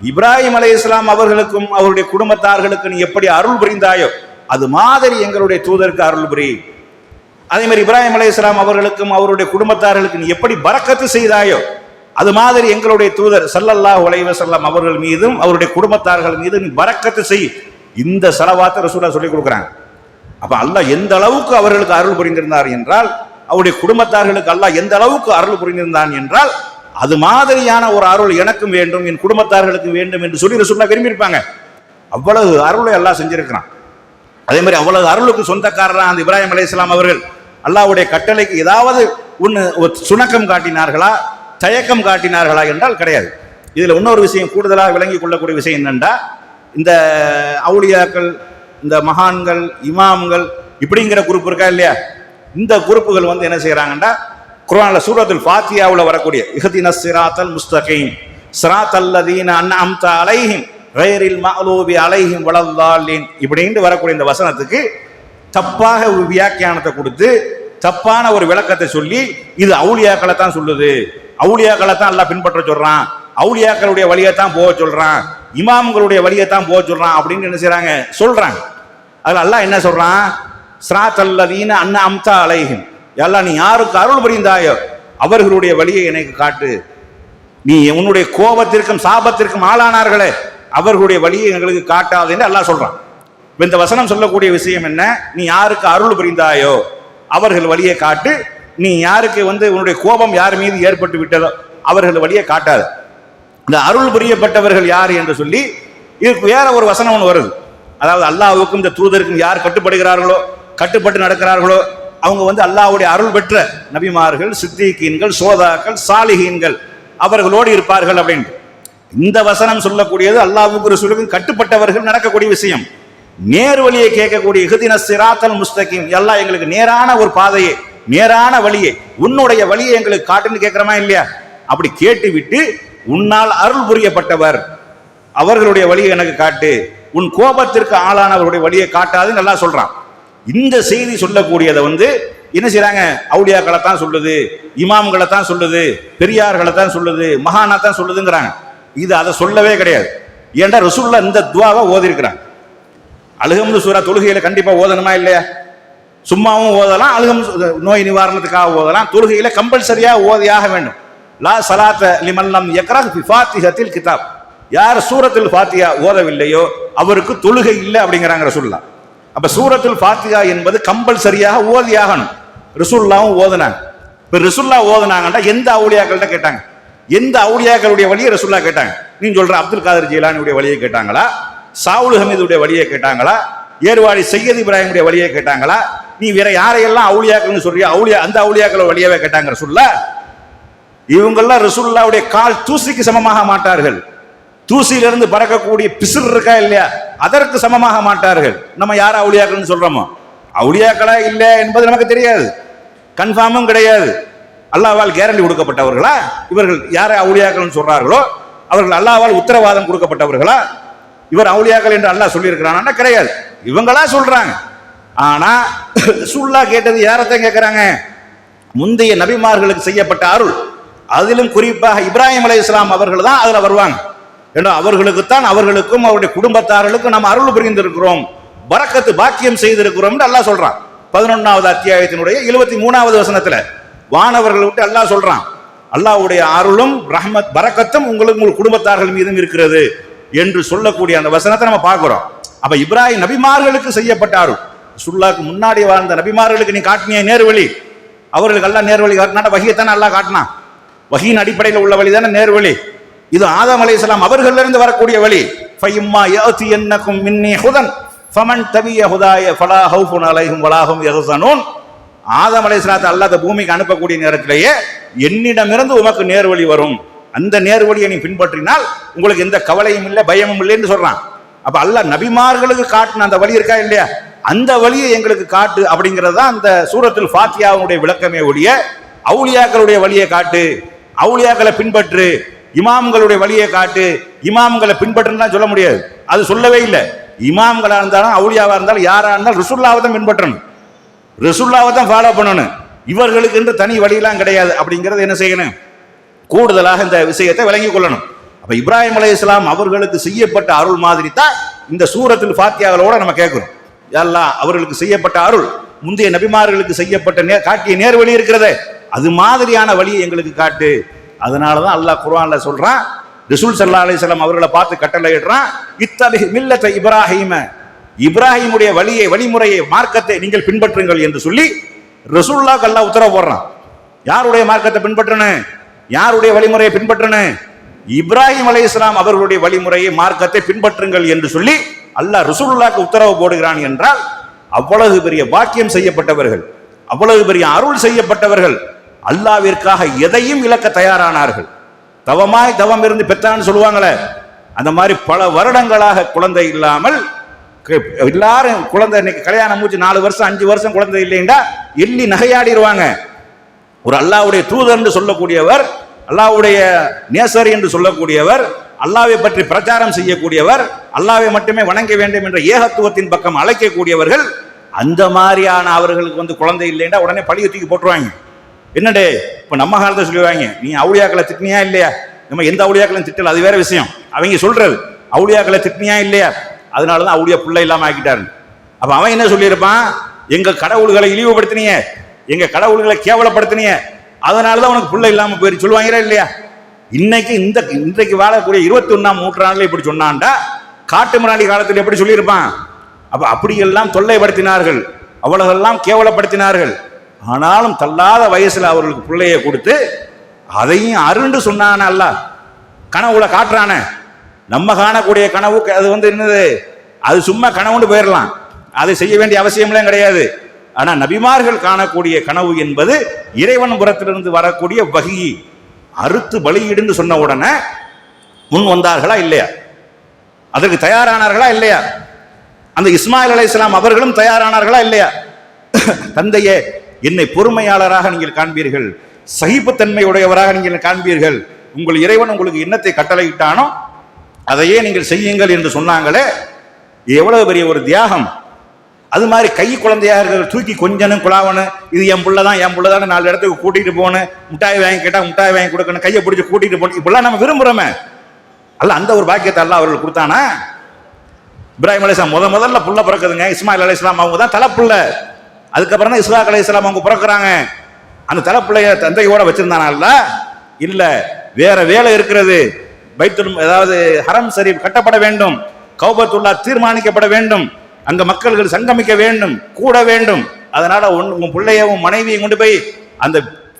இப்ராஹிம் அலை இஸ்லாம் அவர்களுக்கும் அவருடைய குடும்பத்தார்களுக்கு நீ எப்படி அருள் புரிந்தாயோ அது மாதிரி எங்களுடைய தூதருக்கு அருள் புரி அதே மாதிரி இப்ராஹிம் அலை இஸ்லாம் அவர்களுக்கும் அவருடைய குடும்பத்தார்களுக்கு நீ எப்படி பறக்கத்து செய்தாயோ அது மாதிரி எங்களுடைய தூதர் சல்லல்லாஹ் அலைஹி வஸல்லம் அவர்கள் மீதும் அவருடைய குடும்பத்தார்கள் மீதும் நீ பறக்கத்து செய். இந்த செலவாத்த ரசூலா சொல்லி கொடுக்குறாங்க. அப்ப அல்லாஹ் எந்த அளவுக்கு அவர்களுக்கு அருள் புரிந்திருந்தார் என்றால் அவருடைய குடும்பத்தார்களுக்கு அல்லாஹ் எந்த அளவுக்கு அருள் புரிந்திருந்தான் என்றால் அது மாதிரியான ஒரு அருள் எனக்கும் வேண்டும் என் குடும்பத்தார்களுக்கு வேண்டும் என்று சொல்லி ரசூல்லா விரும்பியிருப்பாங்க. அவ்வளவு அருளை எல்லாம் செஞ்சிருக்கிறான். அதே மாதிரி அவ்வளவு அருளுக்கு சொந்தக்காரராக அந்த இப்ராஹிம் அலைஹிஸ்ஸலாம் அவர்கள். அல்லாவுடைய கட்டளைக்கு ஏதாவது ஒன்று சுணக்கம் காட்டினார்களா தயக்கம் காட்டினார்களா என்றால் கிடையாது. இதில் இன்னொரு விஷயம் கூடுதலாக விளங்கி கொள்ளக்கூடிய விஷயம் என்னென்றா இந்த அவுளியாக்கள் இந்த மகான்கள் இமாம்கள் இப்படிங்கிற குரூப் இருக்கா இல்லையா? இந்த குரூப்புகள் வந்து என்ன செய்கிறாங்கன்னா குரானில் சூரத்தில் ஃபாத்தியாவில் வரக்கூடிய இஹதின சிராத்தல் முஸ்தகீம் சிராத்தல் லதீன அன்அம்த அலைஹிம் கயரில் மாலோபி அலைஹிம் வளர்ந்தாளேன் இப்படின்னு வரக்கூடிய இந்த வசனத்துக்கு தப்பாக ஒரு வியாக்கியானத்தை கொடுத்து தப்பான ஒரு விளக்கத்தை சொல்லி இது அவுளியாக்களை தான் சொல்லுது. அவுளியாக்களை தான் எல்லாம் பின்பற்ற சொல்றான். அவுளியாக்களுடைய வழியை தான் போக சொல்றான். இமாம்களுடைய வழியை தான் போக சொல்றான் அப்படின்னு என்ன செய்யறாங்க சொல்றாங்க. அதில் அல்லாஹ் என்ன சொல்றான்? ஸ்ராத்தல்லரின்னு அண்ணா அம்சா அம்தா அலைஹிம். எல்லாம் நீ யாருக்கு அருள் புரிந்தாயோ அவர்களுடைய வழியை எனக்கு காட்டு. நீ உன்னுடைய கோபத்திற்கும் சாபத்திற்கும் ஆளானார்களே அவர்களுடைய வழியை எங்களுக்கு காட்டாதுன்னு அல்லாஹ் சொல்றான். இந்த வசனம் சொல்லக்கூடிய விஷயம் என்ன? நீ யாருக்கு அருள் புரிந்தாயோ அவர்கள் வழியை காட்டு. நீ யாருக்கு வந்து உன்னுடைய கோபம் யார் மீது ஏற்பட்டு விட்டதோ அவர்கள் வழியை காட்டாது. இந்த அருள் புரியப்பட்டவர்கள் யார் என்று சொல்லி இதுக்கு வேற ஒரு வசனம் ஒன்று வருது. அதாவது அல்லாவுக்கும் இந்த தூதருக்கும் யார் கட்டுப்படுகிறார்களோ கட்டுப்பட்டு நடக்கிறார்களோ அவங்க வந்து அல்லாவுடைய அருள் பெற்ற நபிமார்கள் சித்திகீன்கள் சோதாக்கள் சாலிகீன்கள் அவர்களோடு இருப்பார்கள் அப்படின்ட்டு. இந்த வசனம் சொல்லக்கூடியது அல்லாஹ்வுக்கு ரசூலுக்கும் கட்டுப்பட்டவர்கள் நடக்கக்கூடிய விஷயம். நேர் வழியை கேட்கக்கூடிய இஹ்தின சிராத்தல் முஸ்தகிம். எல்லாம் எங்களுக்கு நேரான ஒரு பாதையை நேரான வழியை உன்னுடைய வழியை எங்களுக்கு காட்டுன்னு கேட்கிறோமா இல்லையா? அப்படி கேட்டு விட்டு உன்னால் அருள் புரியப்பட்டவர் அவர்களுடைய வழியை எனக்கு காட்டு. உன் கோபத்திற்கு ஆளானவருடைய வழியை காட்டாதுன்னு நல்லா சொல்றான். இந்த செய்தி சொல்லக்கூடியதை வந்து என்ன செய்யறாங்க அவுடியாக்களை தான் சொல்லுது இமாம்களை தான் சொல்லுது பெரியார்களை தான் சொல்லுது மகானா தான் சொல்லுதுங்கிறாங்க. இது அதை சொல்லவே கிடையாது. ஏன்டா ரசூல்லா இந்த துவாவை ஓதிருக்கிறாங்க? அழுகம்னு சூரா தொழுகையில கண்டிப்பா ஓதணுமா இல்லையா? சும்மாவும் ஓதலாம் அழுகம் நோய் நிவாரணத்துக்காக ஓதலாம் தொழுகையில கம்பல்சரியா ஓதியாக வேண்டும். லா சலாத்த லிமல்லம் யக்ரா ஃபாத்திஹத்தில் கிதாப். யார் சூரத்தில் ஃபாத்தியா ஓதவில்லையோ அவருக்கு தொழுகை இல்லை அப்படிங்கிறாங்க ரசூல்லா அப்ப சூரத்தில் ஃபாத்தியா என்பது கம்பல்சரியாக ஓதியாகணும் ரிசுல்லாவும் ஓதுனாங்க. இப்ப ரிசுல்லா ஓதுனாங்கன்னா எந்த அவுளியாக்கள்கிட்ட கேட்டாங்க? எந்த அவுலியாக்களுடைய வழியை ரசுல்லா கேட்டாங்க? நீங்க சொல்ற அப்துல் காதர் ஜீலானியுடைய வழியை கேட்டாங்களா? சாவுல் ஹமீதுடைய வழியை கேட்டாங்களா? ஏர்வாடி சையத் இப்ராஹிமுடைய வழியை கேட்டாங்களா? நீ வேற யாரையெல்லாம் அவுளியாக்கள்னு சொல்றியா? அவுளியா அந்த அவுளியாக்கள வழியாவே கேட்டாங்க ரசுல்லா இவங்கெல்லாம் ரசுல்லாவுடைய கால் தூசிக்கு சமமாக மாட்டார்கள். தூசியிலிருந்து பறக்கக்கூடிய பிசிறு இருக்கா இல்லையா? அதற்கு சமமாக மாட்டார்கள். நம்ம யார் அவுளியாக்கள்னு சொல்றோமோ? அவுளியாக்களா இல்லை என்பது நமக்கு தெரியாது. கன்ஃபார்மும் கிடையாது. அல்லாவால் கேரண்டி கொடுக்கப்பட்டவர்களா? இவர்கள் யாரை அவுளியாக்கள்னு சொல்றார்களோ அவர்கள் அல்லாஹ்வால் உத்தரவாதம் கொடுக்கப்பட்டவர்களா? இவர் அவுளியாக்கள் என்று அல்லாஹ் சொல்லியிருக்கிறானா கிடையாது. இவங்களா சொல்றாங்க. ஆனா சுல்லா கேட்டது யாரத்தான் கேட்கிறாங்க முந்தைய நபிமார்களுக்கு செய்யப்பட்ட அருள். அதிலும் குறிப்பாக இப்ராஹிம் அலி இஸ்லாம் அவர்கள் தான் அதில் வருவாங்க. ஏன்னா அவர்களுக்குத்தான் அவர்களுக்கும் அவருடைய குடும்பத்தார்களுக்கும் நம்ம அருள் புரிந்திருக்கிறோம். பரக்கத்து பாக்கியம் செய்திருக்கிறோம் என்று அல்லாஹ் சொல்றான். பதினொன்னாவது அத்தியாயத்தினுடைய எழுபத்தி மூணாவது வசனத்துல. வானவர்கள் விட்டு அல்லாஹ் சொல்றான் அல்லாஹ்வுடைய அருளும் ரஹ்மத் பரக்கத்தும் உங்களுக்கு உங்கள் குடும்பத்தார்கள் மீதும் இருக்கிறது என்று சொல்லக்கூடிய அந்த வசனத்தை நம்ம பார்க்குறோம். அப்ப இப்ராஹிம் நபிமார்களுக்கு செய்யப்பட்ட அருள் சுல்லாக்கு முன்னாடி வாழ்ந்த நபிமார்களுக்கு நீ காட்டினிய நேர்வழி. அவர்களுக்கு எல்லாம் நேர்வழி காட்டினா வகியத்தானே அல்லாஹ் காட்டினான். வகியின் அடிப்படையில் உள்ள வழி தானே நேர்வழி. இது ஆதம் இஸ்லாம் அவர்களிலிருந்து வரக்கூடிய வழி. ஃபைம்மா யாத்தி என்னக்கும் மின்னி ஹுதன் ஃபமன் தவிய ஹுதாய ஃபலா ஹவுஃபுன் அலைஹும் வலாஹும் யஹ்சனூன் ஆதம் அலைஹிஸ்ஸலாத்தை அல்லாஹ் பூமிக்கு அனுப்பக்கூடிய நேரத்திலேயே என்னிடமிருந்து உமக்கு நேர்வழி வரும். அந்த நேர்வழியை நீ பின்பற்றினால் உங்களுக்கு எந்த கவலையும் இல்லை பயமும் இல்லைன்னு சொல்றான். அப்ப அல்லாஹ் நபிமார்களுக்கு காட்டின அந்த வழி இருக்கா இல்லையா? அந்த வழியை எங்களுக்கு காட்டு அப்படிங்கிறது தான் அந்த சூரத்தில் ஃபாத்தியாவுடைய விளக்கமே ஒழிய அவுளியாக்களுடைய வழியை காட்டு அவுளியாக்களை பின்பற்று இமாம்களுடைய வழியை காட்டு இமாம்களை பின்பற்றுன்னு சொல்ல முடியாது. அது சொல்லவே இல்லை. இமாம்களாக இருந்தாலும் அவுளியாவாக இருந்தாலும் யாரா இருந்தாலும் ரிசுல்லாவை தான் பின்பற்றணும். ரசுல்லாவை தான் ஃபாலோ பண்ணணும். இவர்களுக்கு என்று தனி வழியெல்லாம் கிடையாது. அப்படிங்கிறது என்ன செய்யணும்? கூடுதலாக இந்த விஷயத்தை விளங்கி கொள்ளணும். அப்ப இப்ராஹிம் அலைஹிஸ்ஸலாம் அவர்களுக்கு செய்யப்பட்ட அருள் மாதிரி தான் இந்த சூரத்தில் ஃபாத்தியாகளோட நம்ம கேட்கிறோம். எல்லாம் அவர்களுக்கு செய்யப்பட்ட அருள் முந்தைய நபிமார்களுக்கு செய்யப்பட்ட நே காட்டிய நேர்வழி இருக்கிறதே. அது மாதிரியான வழியை எங்களுக்கு காட்டு. அதனால தான் அல்லாஹ் குர்ஆன்ல சொல்கிறான் ரிசுல் சல்லா அலைஹி அவர்களை பார்த்து கட்டளையிடுறான் இத்தலி மில்லத்தை இப்ராஹிம இப்ராஹிமுடைய வழியை வழிமுறையை மார்க்கத்தை நீங்கள் பின்பற்றுங்கள் என்று சொல்லி ரசூலுல்லாஹ் அல்லா உத்தரவு போடுறான். யாருடைய மார்க்கத்தை பின்பற்றணும் யாருடைய வழிமுறையை பின்பற்றணும் இப்ராஹிம் அலைஹிஸ்ஸலாம் அவர்களுடைய வழிமுறையை மார்க்கத்தை பின்பற்றுங்கள் என்று சொல்லி அல்லாஹ் ரசூலுல்லாஹ்க்கு உத்தரவு போடுகிறான் என்றால் அவ்வளவு பெரிய பாக்கியம் செய்யப்பட்டவர்கள் அவ்வளவு பெரிய அருள் செய்யப்பட்டவர்கள் அல்லாவிற்காக எதையும் இழக்க தயாரானார்கள். தவமாய் தவம் இருந்து பெற்றான்னு சொல்லுவாங்களே அந்த மாதிரி பல வருடங்களாக குழந்தை இல்லாமல் எல்லாரும் குழந்தை இன்னைக்கு கல்யாணம் மூச்சு நாலு வருஷம் அஞ்சு வருஷம் குழந்தை இல்லைண்டா எள்ளி நகையாடிடுவாங்க ஒரு அல்லாவுடைய தூதர் என்று சொல்லக்கூடியவர் அல்லாஹ்வுடைய நேசர் என்று சொல்லக்கூடியவர் அல்லாவை பற்றி பிரச்சாரம் செய்யக்கூடியவர் அல்லாவை மட்டுமே வணங்க வேண்டும் என்ற ஏகத்துவத்தின் பக்கம் அழைக்கக்கூடியவர்கள் அந்த மாதிரியான அவர்களுக்கு வந்து குழந்தை இல்லைன்னா உடனே பழிய தூக்கி போட்டுருவாங்க. என்னடே இப்ப நம்ம காலத்தை சொல்லுவாங்க நீ அவுளியாக்களை திட்டினியா இல்லையா? நம்ம எந்த அவுளியாக்களையும் திட்டல அது வேற விஷயம். அவங்க சொல்றது அவுளியாக்களை திட்டினியா இல்லையா? அதனால தான் அவருடைய பிள்ளை இல்லாமல் ஆக்கிட்டாரு. அப்போ அவன் என்ன சொல்லியிருப்பான்? எங்கள் கடவுள்களை இழிவுபடுத்தினீங்க. எங்கள் கடவுள்களை கேவலப்படுத்தினீங்க. அதனாலதான் உனக்கு பிள்ளை இல்லாமல் போயிரு. சொல்லுவாங்கிறா இல்லையா? இன்னைக்கு இந்த இன்றைக்கு வாழக்கூடிய இருபத்தி ஒன்றாம் நூற்றாண்டில் இப்படி சொன்னான்டா. காட்டு மிராண்டி காலத்தில் எப்படி சொல்லியிருப்பான்? அப்போ அப்படியெல்லாம் தொல்லைப்படுத்தினார்கள். அவ்வளவெல்லாம் கேவலப்படுத்தினார்கள். ஆனாலும் தள்ளாத வயசில் அவர்களுக்கு பிள்ளையை கொடுத்து அதையும் அருண்டு சொன்னான அல்லாஹ் கனவுல காட்டுறானே. நம்ம காணக்கூடிய கனவு அது வந்து என்னது? அது சும்மா கனவுண்டு போயிடலாம் அதை செய்ய வேண்டிய அவசியம்லாம் கிடையாது. ஆனால் நபிமார்கள் காணக்கூடிய கனவு என்பது இறைவன் புறத்திலிருந்து வரக்கூடிய வகி. அறுத்து பலியிடுன்னு சொன்ன உடனே முன் வந்தார்களா இல்லையா? அதற்கு தயாரானார்களா இல்லையா? அந்த இஸ்மாயில் இஸ்லாம் அவர்களும் தயாரானார்களா இல்லையா? தந்தையே என்னை பொறுமையாளராக நீங்கள் காண்பீர்கள். சகிப்புத்தன்மையுடையவராக நீங்கள் காண்பீர்கள். உங்கள் இறைவன் உங்களுக்கு என்னத்தை கட்டளையிட்டானோ அதையே நீங்கள் செய்யுங்கள் என்று சொன்னாங்களே எவ்வளவு பெரிய ஒரு தியாகம். அது மாதிரி கை குழந்தையாக இருக்கிற தூக்கி கொஞ்சனும் குழாவணும் இது என் புள்ள தான் என் புள்ள தான் நாலு இடத்துக்கு கூட்டிகிட்டு போகணும் முட்டாய் வாங்கி கேட்டால் முட்டாய் வாங்கி கொடுக்கணும் கையை பிடிச்சி கூட்டிகிட்டு போகணும் இப்படிலாம் நம்ம விரும்புகிறோமே அல்ல அந்த ஒரு பாக்கியத்தை எல்லாம் அவர்கள் கொடுத்தானா? இப்ராஹிம் அலிஸ்லாம் முத முதல்ல புள்ள பிறக்குதுங்க இஸ்மாயில் அலைஹிஸ்ஸலாம் அவங்க தான் தலைப்புள்ள. அதுக்கப்புறம் தான் இஸ்லாக் அலைஹிஸ்ஸலாம் அவங்க பிறக்குறாங்க. அந்த தலைப்புள்ளைய தந்தையோட வச்சிருந்தானல்ல இல்லை வேற வேலை இருக்கிறது. பைத்துல் அதாவது ஹரம் சரி கட்டப்பட வேண்டும் கௌபத்துல்லா தீர்மானிக்கப்பட வேண்டும் அங்க மக்கள்கள் சங்கமிக்க வேண்டும் கூட வேண்டும். அதனால உன் உன் பிள்ளைய மனைவியும் கொண்டு போய் அந்த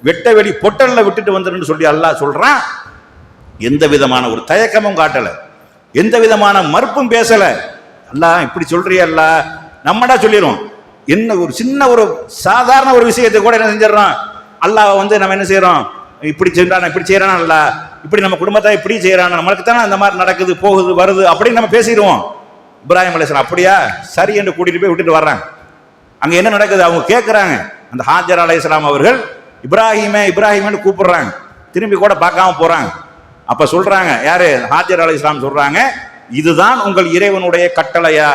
வெட்ட வெளி பொட்டல்ல விட்டுட்டு வந்துருன்னு சொல்லி அல்லாஹ் சொல்றான். எந்த விதமான ஒரு தயக்கமும் காட்டல. எந்த விதமான மறுப்பும் பேசல. அல்லாஹ் இப்படி சொல்றியா அல்ல நம்மடா சொல்லிடுவோம் என்ன ஒரு சின்ன ஒரு சாதாரண ஒரு விஷயத்தை கூட என்ன செஞ்சிடறோம் அல்லாஹ் வந்து நம்ம என்ன செய்யறோம்? இப்படி செய்யறான் இப்படி செய்யறான் அல்ல இப்படி நம்ம குடும்பத்தை இப்படி செய்யறான் நம்மளுக்கு தானே அந்த மாதிரி நடக்குது போகுது வருது அப்படின்னு நம்ம பேசிடுவோம். இப்ராஹிம் அலிஸ்லாம் அப்படியா? சரி என்று கூட்டிட்டு போய் விட்டுட்டு வர்றாங்க அங்க என்ன நடக்குது? அவங்க கேட்கறாங்க அந்த ஹாஜர் அலைஹிஸ்ஸலாம் அவர்கள் இப்ராஹிமே இப்ராஹிமேன்னு கூப்பிடுறாங்க. திரும்பி கூட பார்க்காம போறாங்க. அப்ப சொல்றாங்க யாரு? ஹாஜர் அலைஹிஸ்ஸலாம் சொல்றாங்க இதுதான் உங்கள் இறைவனுடைய கட்டளையா?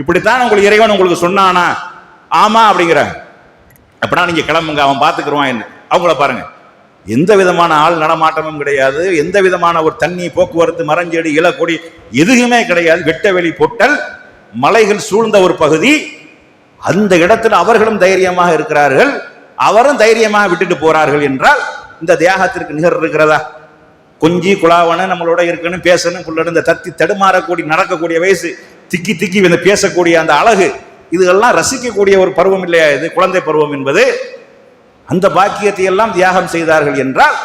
இப்படித்தான் உங்கள் இறைவன் உங்களுக்கு சொன்னானா? ஆமா அப்படிங்கிறாங்க அப்படின்னா நீங்க கிளம்புங்க அவன் பார்த்துக்கிருவான் என்ன அவங்கள பாருங்க. எந்த விதமான ஆள் நடமாட்டமும் கிடையாது. எந்த விதமான ஒரு தண்ணி போக்குவரத்து மரஞ்செடி இலக்கொடி எதுவுமே கிடையாது. வெட்டவெளி பொட்டல் மலைகள் சூழ்ந்த ஒரு பகுதி. அந்த இடத்துல அவர்களும் தைரியமாக இருக்கிறார்கள். அவரும் தைரியமாக விட்டுட்டு போறார்கள் என்றால் இந்த தியாகத்திற்கு நிகர் இருக்கிறதா? கொஞ்சி குழாவன நம்மளோட இருக்கணும் பேசணும். புள்ளட இந்த தத்தி தடுமாறக்கூடிய நடக்கக்கூடிய வயசு திக்கி திக்கி இந்த பேசக்கூடிய அந்த அழகு இதெல்லாம் ரசிக்கக்கூடிய ஒரு பருவம் இல்லையா இது? குழந்தை பருவம் என்பது. அந்த பாக்கியத்தை எல்லாம் தியாகம் செய்தார்கள் என்றால்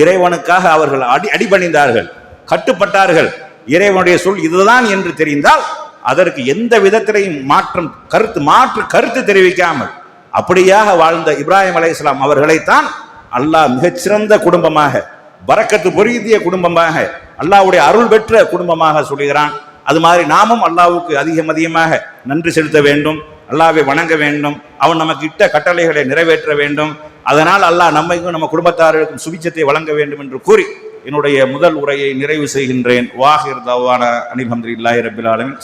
இறைவனுக்காக அவர்கள் அடி அடிபணிந்தார்கள் கட்டுப்பட்டார்கள். இறைவனுடைய சொல் இதுதான் என்று தெரிந்தால் அதற்கு எந்த விதத்திலையும் மாற்றம் கருத்து மாற்று கருத்து தெரிவிக்காமல் அப்படியாக வாழ்ந்த இப்ராஹிம் அலைஹிஸ்ஸலாம் அவர்களைத்தான் அல்லாஹ் மிகச்சிறந்த குடும்பமாக வரக்கத்து பொருந்திய குடும்பமாக அல்லாஹ்வுடைய அருள் பெற்ற குடும்பமாக சொல்கிறான். அது மாதிரி நாமும் அல்லாவுக்கு அதிகம் அதிகமாக நன்றி செலுத்த வேண்டும். அல்லாவை வணங்க வேண்டும். அவன் நமக்கு இட்ட கட்டளைகளை நிறைவேற்ற வேண்டும். அதனால் அல்லாஹ் நம்மைக்கும் நம்ம குடும்பத்தார்களுக்கும் சுபிச்சத்தை வழங்க வேண்டும் என்று கூறி என்னுடைய முதல் உரையை நிறைவு செய்கின்றேன். வாஹிர் தவான. அனில் அஹமதுல்லாஹி ரபில் ஆலமின்.